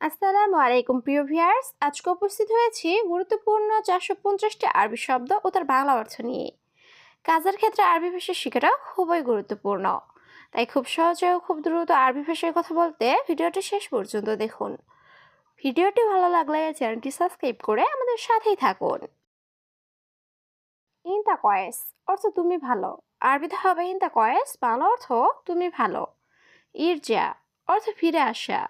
আসসালামু আলাইকুম, প্রিয় ভিয়ার্স আজকে উপস্থিত হয়েছি গুরুত্বপূর্ণ চারশো পঞ্চাশটি আরবি শব্দ ও তার বাংলা অর্থ নিয়ে। কাজের ক্ষেত্রে আরবি ভাষা শেখাটা খুবই গুরুত্বপূর্ণ। তাই খুব সহজে ও খুব দ্রুত আরবি ভাষায় কথা বলতে ভিডিওটি শেষ পর্যন্ত দেখুন। ভিডিওটি ভালো লাগলে চ্যানেলটি সাবস্ক্রাইব করে আমাদের সাথেই থাকুন। ইনতা কয়েস অর্থ তুমি ভালো। আরবিতে হবে ইনতা কয়েস, বাংলা অর্থ তুমি ভালো। ইরজা অর্থ ফিরে আসা।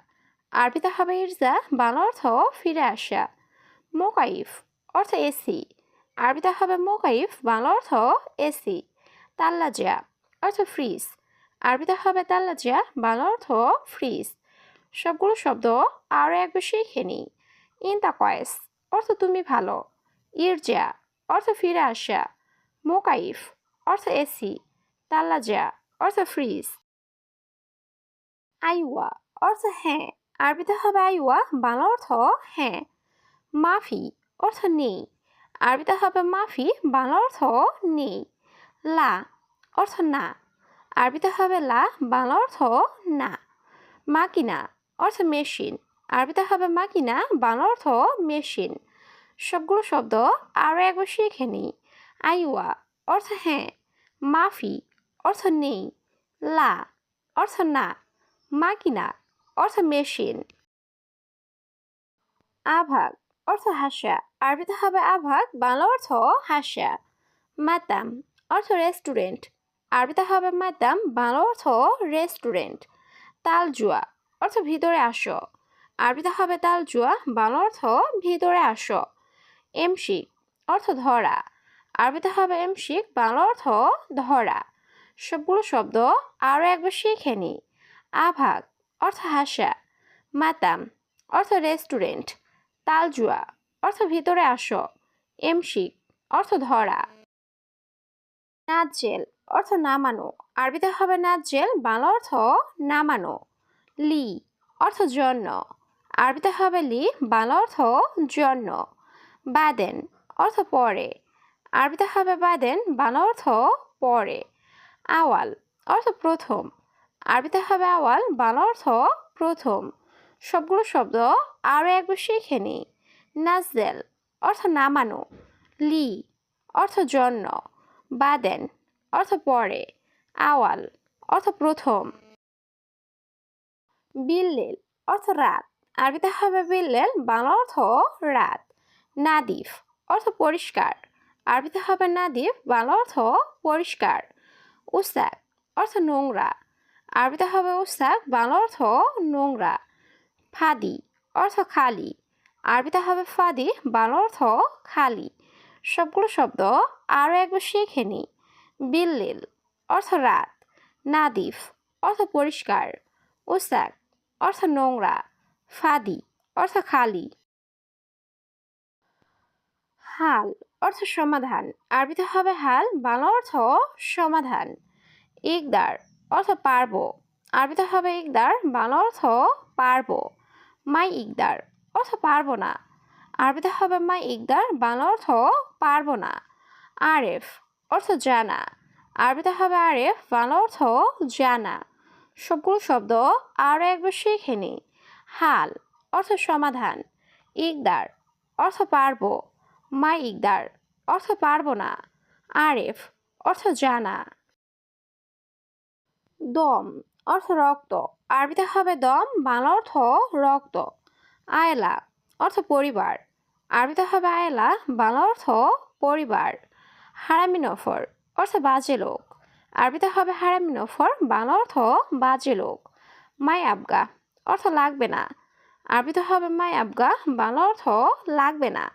আরবিতে হবে ইরজা বাংলা অর্থ ফিরে আসা। মোকাইফ অর্থ এসি। আরবিতে হবে মোকাইফ বাংলা অর্থ এসি। তাল্লাজিয়া অর্থ ফ্রিজ। আরবিতে হবে তাল্লাজিয়া বাংলা অর্থ ফ্রিজ। সবগুলো শব্দ আরও একবার শিখে নিই। ইনতা কয়েস অর্থ তুমি ভালো। ইরজা অর্থ ফিরে আসা। মোকাইফ অর্থ এসি। তাল্লাজিয়া অর্থ ফ্রিজ। আইওয়া অর্থ হ্যাঁ। আরবিতে হবে আইওয়া, বাংলা অর্থ হ্যাঁ। মাফি অর্থ নেই। আরবিতে হবে মাফি, বাংলা অর্থ নেই। লা অর্থ না। আরবিতে হবে লা, বাংলা অর্থ না। মাকিনা অর্থ মেশিন। আরবিতে হবে মাকিনা, বাংলা অর্থ মেশিন। সবগুলো শব্দ আরও একবার শিখে নিই আইওয়া অর্থ হ্যাঁ। মাফি অর্থ নেই। লা অর্থ না। মাকিনা অর্থ মেশিন। আভাগ, অর্থ হাসা আরবিতে হবে আভাগ, বাংলা অর্থ হাসা মাতাম, অর্থ রেস্টুরেন্ট। আরবিতে হবে মাতাম, বাংলা অর্থ রেস্টুরেন্ট। তালজুয়া, অর্থ ভিতরে আসো। আরবিতে হবে তালজুয়া, বাংলা অর্থ ভিতরে আসো। এমশিক, অর্থ ধরা। আরবিতে হবে এমশিক, বাংলা অর্থ ধরা। সবগুলো শব্দ আরও একবার শিখে নিই আভাগ অর্থ হাসা, মাতাম, অর্থ রেস্টুরেন্ট, তালজুয়া, অর্থ ভিতরে আসো এমশিক অর্থ ধরা। নাজেল অর্থ নামানো, আরবিতে হবে নাজেল বাংলা অর্থ নামানো। লি, অর্থ জন্য, আরবিতে হবে লি, বাংলা অর্থ জন্য। বাদেন, অর্থ পরে, আরবিতে হবে বাদেন, বাংলা অর্থ পরে। আওয়াল, অর্থ প্রথম আরবিতে হবে আওয়াল, বাংলা অর্থ প্রথম। সবগুলো শব্দ আরও একবার শিখে নিই। নাজেল, অর্থ নামানো। লি, অর্থ জন্য। বাদেন, অর্থ পরে। আওয়াল, অর্থ প্রথম। বিল্লেল, অর্থ রাত। আরবিতে হবে বিল্লেল, বাংলা অর্থ রাত। নাদিফ, অর্থ পরিষ্কার। আরবিতে হবে নাদিফ, বাংলা অর্থ পরিষ্কার। উসাক, অর্থ নোংরা। আরবিতে হবে উসাক বাংলা অর্থ নোংরা, ফাদি অর্থ খালি। আরবিতে হবে ফাদি বাংলা অর্থ খালি। সবগুলো শব্দ আরও একবার শিখে নিই বিল্লিল অর্থ রাত, নাদিফ অর্থ পরিষ্কার উসাক অর্থ নোংরা, ফাদি অর্থ খালি। হাল অর্থ সমাধান আরবিতে হবে হাল বাংলা অর্থ সমাধান। ইকদার অর্থ পারব। আরবিতে হবে ইকদার, বাংলা অর্থ পারব। মাই ইকদার, অর্থ পারব না। আরবিতে হবে মাই ইকদার, বাংলা অর্থ পারব না। আরেফ, অর্থ জানা। আরবিতে হবে আরেফ, বাংলা অর্থ জানা। সবগুলো শব্দ আরও একবার শিখে নিই হাল, অর্থ সমাধান। ইকদার, অর্থ পারব। মাই ইকদার, অর্থ পারব না। আরেফ, অর্থ জানা। দম, অর্থ রক্ত। আরবিতে হবে দম, বাংলা অর্থ রক্ত। আয়লা, অর্থ পরিবার। আরবিতে হবে আয়লা, বাংলা অর্থ পরিবার। হারামি নফর, অর্থ বাজে লোক। আরবিতে হবে হারামি নফর, বাংলা অর্থ বাজে লোক। মাই আবগা, অর্থ লাগবে না। আরবিতে হবে মাই আবগা, বাংলা অর্থ লাগবে না।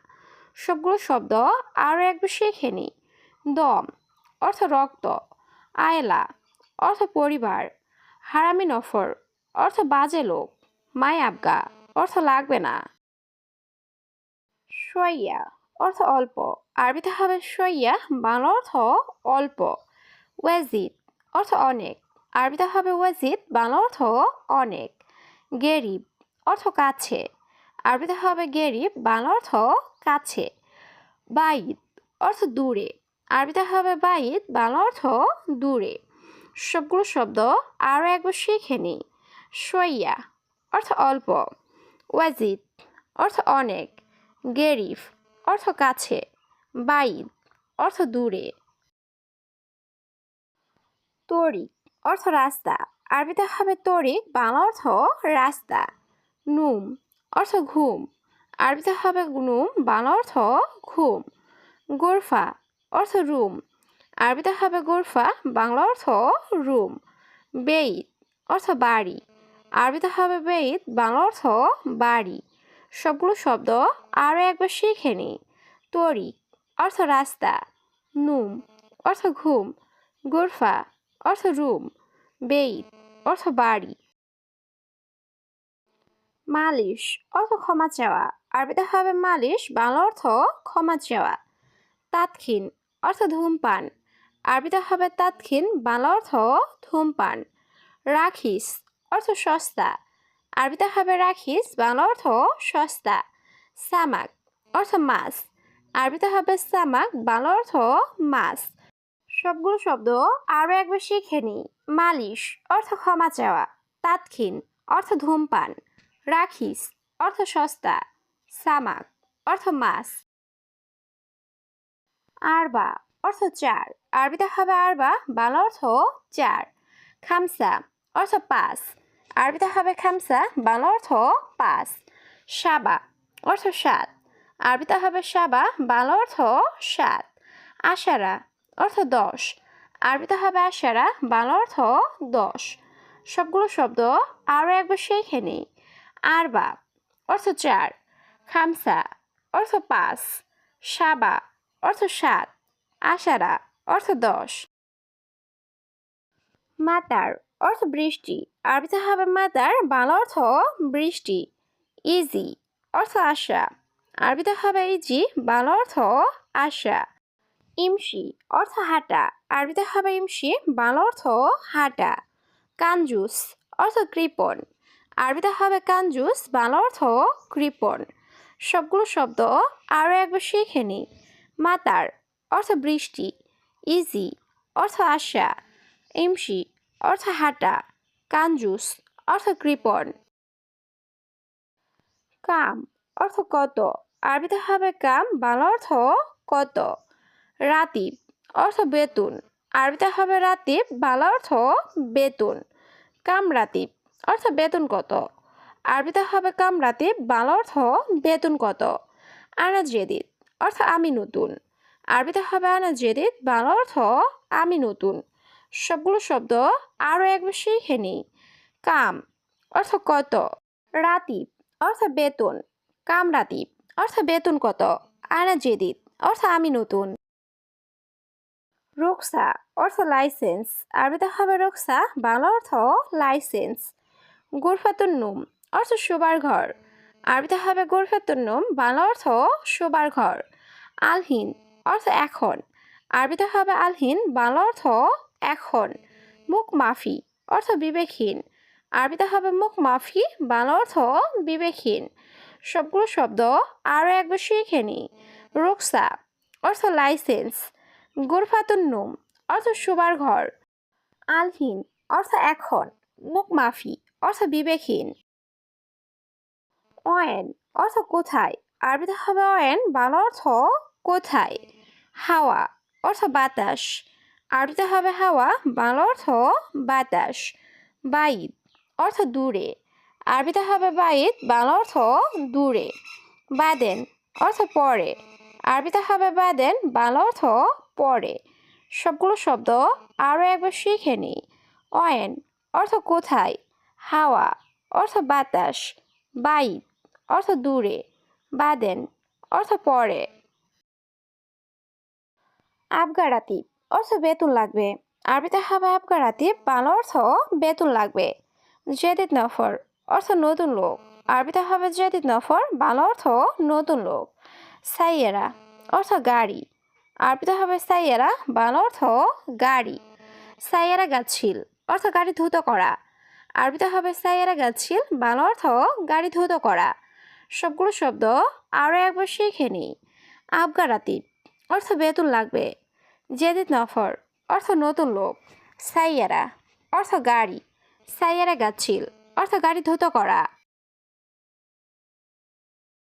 সবগুলো শব্দ আরও একবার শিখে দম, অর্থ রক্ত। আয়লা অর্থ পরিবার, হারামি নফর, অর্থ বাজে লোক মাই আবগা, অর্থ লাগবে না। সইয়া, অর্থ অল্প, আরবিতে হবে সইয়া, বাংলা অর্থ অল্প, ওয়াজিদ, অর্থ অনেক, আরবিতে হবে ওয়াজিদ, বাংলা অর্থ অনেক, গেরিব, অর্থ কাছে, আরবিতে হবে গেরিব, বাংলা অর্থ কাছে বাইদ অর্থ দূরে, আরবিতে হবে বাইদ বাংলা অর্থ দূরে। সবগুলো শব্দ আরও একবার শিখে নিই। সইয়া অর্থ অল্প। ওয়াজিদ, অর্থ অনেক। গেরিফ, অর্থ কাছে। বাইদ, অর্থ দূরে। তরিক, অর্থ রাস্তা। আরবিতে হবে তরিক, বাংলা অর্থ রাস্তা। নুম, অর্থ ঘুম। আরবিতে হবে নুম, বাংলা অর্থ ঘুম। গোরফা, অর্থ রুম। আরবিতে হবে গোরফা, বাংলা অর্থ রুম, বেইত অর্থ বাড়ি। আরবিতে হবে বেইত, বাংলা অর্থ বাড়ি। সবগুলো শব্দ আরও একবার শিখে নিই তরিক অর্থ রাস্তা, নুম অর্থ ঘুম, গোরফা অর্থ রুম, বেইত অর্থ বাড়ি। মালিশ অর্থ ক্ষমা চাওয়া, আরবিতে হবে মালিশ, বাংলা অর্থ ক্ষমা চাওয়া। তাৎক্ষীন অর্থ ধূমপান আরবিতে হবে তাৎক্ষীন বাংলা অর্থ ধূমপান। রাখিস অর্থ সস্তা। আরবিতে হবে রাখিস, বাংলা অর্থ সস্তা। সামাক অর্থ মাছ। আরবিতে হবে সামাক, বাংলা অর্থ মাছ। সবগুলো শব্দ আরও একবার শিখে নিই মালিশ অর্থ ক্ষমা চাওয়া। তাৎক্ষীন অর্থ ধূমপান। রাখিস অর্থ সস্তা। সামাক অর্থ মাছ। আরবা অর্থ চার। আরবিতে হবে আরবা, বাংলা অর্থ চার। খামসা, অর্থ পাঁচ। আরবিতে হবে খামসা, বাংলা অর্থ পাঁচ। সাবা, অর্থ সাত। আরবিতে হবে সাবা, বাংলা অর্থ সাত। আশারা, অর্থ দশ। আরবিতে হবে আশারা, বাংলা অর্থ দশ। সবগুলো শব্দ আরও একবার শিখে নিই। আরবা, অর্থ চার। খামসা, অর্থ পাঁচ। সাবা, অর্থ সাত। আশারা, অর্থ দশ। মাতার, অর্থ বৃষ্টি। আরবিতে হবে মাতার, বাংলা অর্থ বৃষ্টি। ইজি, অর্থ আশা। আরবিতে হবে ইজি, বাংলা অর্থ আশা। ইমসি অর্থ হাঁটা। আরবিতে হবে ইমসি বাংলা অর্থ হাঁটা। কাঞ্জুস অর্থ কৃপণ। আরবিতে হবে কাঞ্জুস বাংলা অর্থ কৃপণ। সবগুলো শব্দ আরও একবার শিখে নিই। মাতার অর্থ বৃষ্টি, ইজি, অর্থ আশা ইমসি অর্থ হাঁটা কাঞ্জুস অর্থ কৃপণ। কাম, অর্থ কত? আরবিতে হবে কাম, বাংলা অর্থ কত? রাতিব, অর্থ বেতন। আরবিতে হবে রাতিব, বাংলা অর্থ বেতন। কাম রাতিব, অর্থ বেতন কত? আরবিতে হবে কাম রাতিব, বাংলা অর্থ বেতন কত? আনা জেদিদ অর্থ আমি নতুন। আরবিতে হবে আনা জেদিদ বাংলা অর্থ আমি নতুন। সবগুলো শব্দ আরও এক শিখে নিই কাম, অর্থ কত? রাতিব, অর্থ বেতন। কাম রাতিব, অর্থ বেতন কত? আনা জেদিদ অর্থ আমি নতুন। রোকসা, অর্থ লাইসেন্স। আরবিতে হবে রোকসা, বাংলা অর্থ লাইসেন্স। গোরফাতুন নুম, অর্থ শোবার ঘর। আরবিতে হবে গোরফাতুন নুম, বাংলা অর্থ শোবার ঘর। আলহিন অর্থ এখন। আরবিতে হবে আলহিন, বাংলা অর্থ এখন। মুখ মাফি, অর্থ বিবেকহীন। আরবিতে হবে মুখ মাফি, বাংলা অর্থ বিবেকহীন। সবগুলো শব্দ আরও একবার শিখে নিই রোকসা, অর্থ লাইসেন্স। গুরফাতুন নুম, অর্থ শোবার ঘর। আলহীন, অর্থ এখন। মুখ মাফি, অর্থ বিবেকহীন। অয়েন, অর্থ কোথায়? আরবিতে হবে অয়েন, বাংলা অর্থ কোথায়? হাওয়া অর্থ বাতাস। আরবিতে হবে হাওয়া, বাংলা অর্থ বাতাস, বাইদ অর্থ দূরে। আরবিতে হবে বাইদ, বাংলা অর্থ দূরে। বাদেন অর্থ পরে। আরবিতে হবে বাদেন, বাংলা অর্থ পরে। সবগুলো শব্দ আরও একবার শিখে নিই। অয়েন অর্থ কোথায়? হাওয়া অর্থ বাতাস, বাইদ অর্থ দূরে। বাদেন অর্থ পরে। আবগারাতি অর্থ বেতন লাগবে। আরবিতে হবে আবগারাতি বাংলা অর্থ বেতন লাগবে। জেদিদ নফর, অর্থ নতুন লোক। আরবিতে হবে জেদিদ নফর, বাংলা অর্থ নতুন লোক। সাইয়েরা, অর্থ গাড়ি। আরবিতে হবে সাইয়েরা, বাংলা অর্থ গাড়ি। সাইয়েরা গাছিল, অর্থ গাড়ি ধুত করা। আরবিতে হবে সাইয়েরা গাছিল, বাংলা অর্থ গাড়ি ধুত করা। সবগুলো শব্দ আরও একবার শিখে নিই। আবগারাতি অর্থ বেতন লাগবে। জেদিদ নফর অর্থ নতুন লোক সাইয়ারা অর্থ গাড়ি সাইয়ারা গাছিল অর্থ গাড়ি ধুত করা